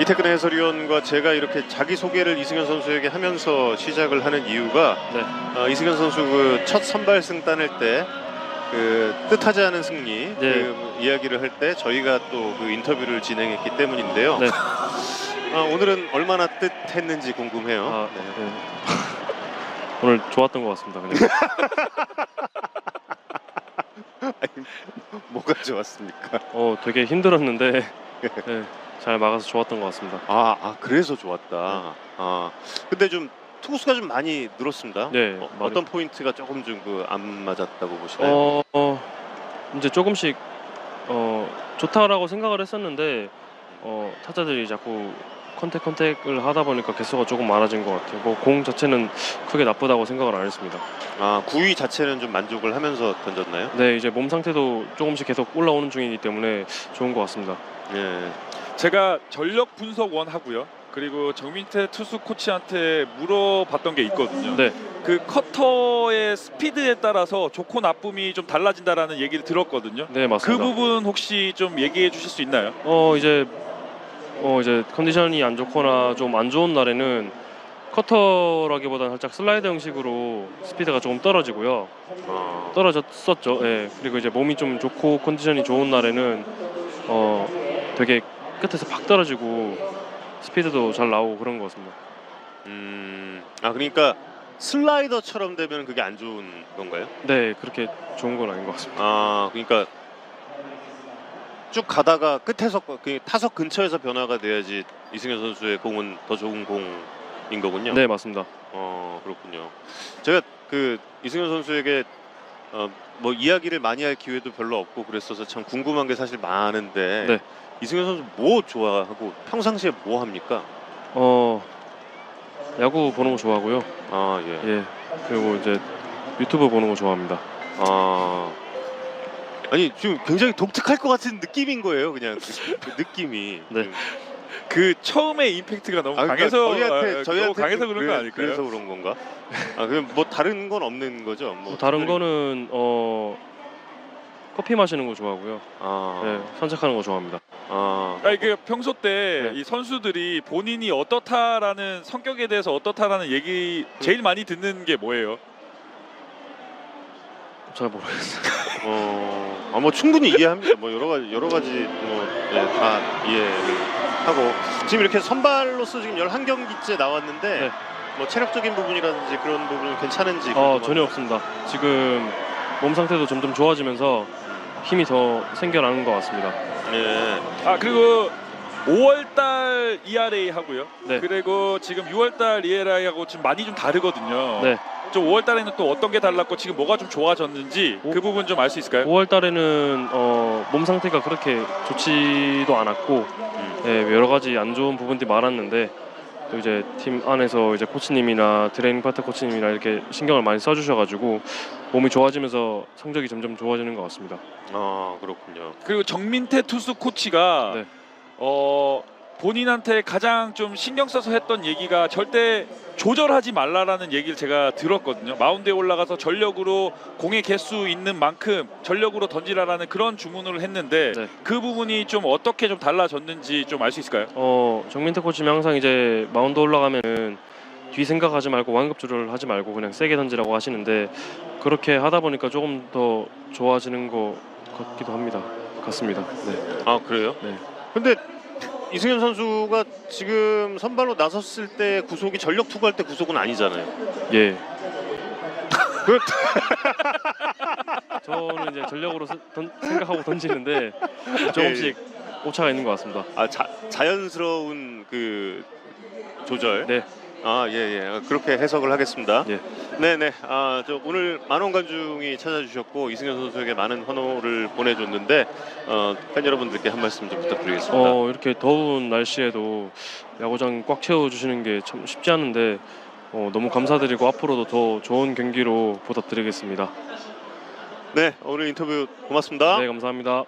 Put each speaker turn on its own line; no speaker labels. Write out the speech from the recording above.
이태근 해설위원과 제가 이렇게 자기 소개를 이승현 선수에게 하면서 시작을 하는 이유가
네.
어, 이승현 선수 그 첫 선발승 따낼 때 그 뜻하지 않은 승리
네.
그 이야기를 할 때 저희가 또 그 인터뷰를 진행했기 때문인데요.
네.
어, 오늘은 얼마나 뜻했는지 궁금해요.
아,
네.
네. 오늘 좋았던 것 같습니다. 그냥.
뭐가 좋았습니까?
어, 되게 힘들었는데 네, 잘 막아서 좋았던 것 같습니다.
아, 아 그래서 좋았다. 아 근데 좀 투구수가 좀 많이 늘었습니다.
네,
어,
많이-
어떤 포인트가 조금 좀 그 안 맞았다고 보시나요?
어, 어, 이제 조금씩 어, 좋다라고 생각을 했었는데 어, 타자들이 자꾸 컨택 컨택을 하다 보니까 개수가 조금 많아진 것 같아요. 뭐 공 자체는 크게 나쁘다고 생각을 안 했습니다.
아 구위 자체는 좀 만족을 하면서 던졌나요?
네, 이제 몸 상태도 조금씩 계속 올라오는 중이기 때문에 좋은 것 같습니다.
예.
제가 전력 분석원 하고요. 그리고 정민태 투수 코치한테 물어봤던 게 있거든요.
네,
그 커터의 스피드에 따라서 좋고 나쁨이 좀 달라진다라는 얘기를 들었거든요.
네
그
맞습니다.
부분 혹시 좀 얘기해 주실 수 있나요?
어 이제 어 이제 컨디션이 안 좋거나 좀 안 좋은 날에는 커터라기보다는 살짝 슬라이드 형식으로 스피드가 조금 떨어지고요.
어,
떨어졌었죠. 예. 그리고 이제 몸이 좀 좋고 컨디션이 좋은 날에는 어 되게 끝에서 팍 떨어지고 스피드도 잘 나오고 그런 것 같습니다.
음, 아 그러니까 슬라이더처럼 되면 그게 안 좋은 건가요?
네, 그렇게 좋은 건 아닌 것 같습니다.
아 그러니까 쭉 가다가 끝에서 그 타석 근처에서 변화가 돼야지 이승현 선수의 공은 더 좋은 공인 거군요.
네, 맞습니다.
어 그렇군요. 제가 그 이승현 선수에게 어, 뭐 이야기를 많이 할 기회도 별로 없고 그랬어서 참 궁금한 게 사실 많은데
네.
이승현 선수 뭐 좋아하고 평상시에 뭐 합니까?
어 야구 보는 거 좋아하고요.
아 예.
예. 그리고 이제 유튜브 보는 거 좋아합니다.
아 아니 지금 굉장히 독특할 것 같은 느낌인 거예요, 그냥 그, 그 느낌이.
네.
좀.
그 처음에 임팩트가 너무
아, 그러니까
강해서
저희한테
아, 너무
저희한테
강해서
좀
그런 거 아닐까요?
그래서 그런 건가? 아 그럼 뭐 다른 건 없는 거죠?
뭐뭐 다른 거는 어 커피 마시는 거 좋아하고요.
아,
네, 산책하는 거 좋아합니다.
아,
아니 그 평소 때
네.
이 선수들이 본인이 어떻다라는 성격에 대해서 어떻다라는 얘기 제일 많이 듣는 게 뭐예요?
잘 모르겠어요.
어, 아, 뭐 충분히 이해합니다. 뭐 여러 가지 여러 가지 뭐다 이해를 하고 지금 이렇게 선발로서 지금 11경기째 나왔는데
네.
뭐 체력적인 부분이라든지 그런 부분은 괜찮은지
어
궁금합니다.
전혀 없습니다. 지금 몸 상태도 점점 좋아지면서 힘이 더 생겨나는 것 같습니다.
예.
아 그리고 5월달 ERA 하고요.
네.
그리고 지금 6월달 ERA하고 지금 많이 좀 다르거든요.
네.
좀 5월 달에는 또 어떤 게 달랐고 지금 뭐가 좀 좋아졌는지
오-
그 부분 좀 알 수 있을까요?
5월 달에는 어, 몸 상태가 그렇게 좋지도 않았고
음.
예, 여러 가지 안 좋은 부분들이 많았는데 또 이제 팀 안에서 이제 코치님이나 트레이닝 파트 코치님이나 이렇게 신경을 많이 써주셔가지고 몸이 좋아지면서 성적이 점점 좋아지는 것 같습니다.
아 그렇군요.
그리고 정민태 투수 코치가
네.
어 본인한테 가장 좀 신경 써서 했던 얘기가 절대 조절하지 말라라는 얘기를 제가 들었거든요. 마운드에 올라가서 전력으로 공의 개수 있는 만큼 전력으로 던지라라는 그런 주문을 했는데
네.
그 부분이 좀 어떻게 좀 달라졌는지 좀 알 수 있을까요?
어, 정민태 코치님 항상 이제 마운드 올라가면은 뒤 생각하지 말고 완급줄을 하지 말고 그냥 세게 던지라고 하시는데 그렇게 하다 보니까 조금 더 좋아지는 것 같기도 합니다. 같습니다. 네.
아 그래요?
네.
근데 이승현 선수가 지금 선발로 나섰을 때 구속이 전력 투구할 때 구속은 아니잖아요.
예.
그-
저는 이제 전력으로 세- 던- 생각하고 던지는데 조금씩 오차가 있는 것 같습니다.
아 자, 자연스러운 그 조절.
네.
아 예 예 그렇게 해석을 하겠습니다.
예.
네 네 아 저 오늘 만원 관중이 찾아주셨고 이승현 선수에게 많은 환호를 보내줬는데 어, 팬 여러분들께 한 말씀 좀 부탁드리겠습니다.
어, 이렇게 더운 날씨에도 야구장 꽉 채워주시는 게 참 쉽지 않은데 어, 너무 감사드리고 앞으로도 더 좋은 경기로 보답드리겠습니다.
네 오늘 인터뷰 고맙습니다.
네, 감사합니다.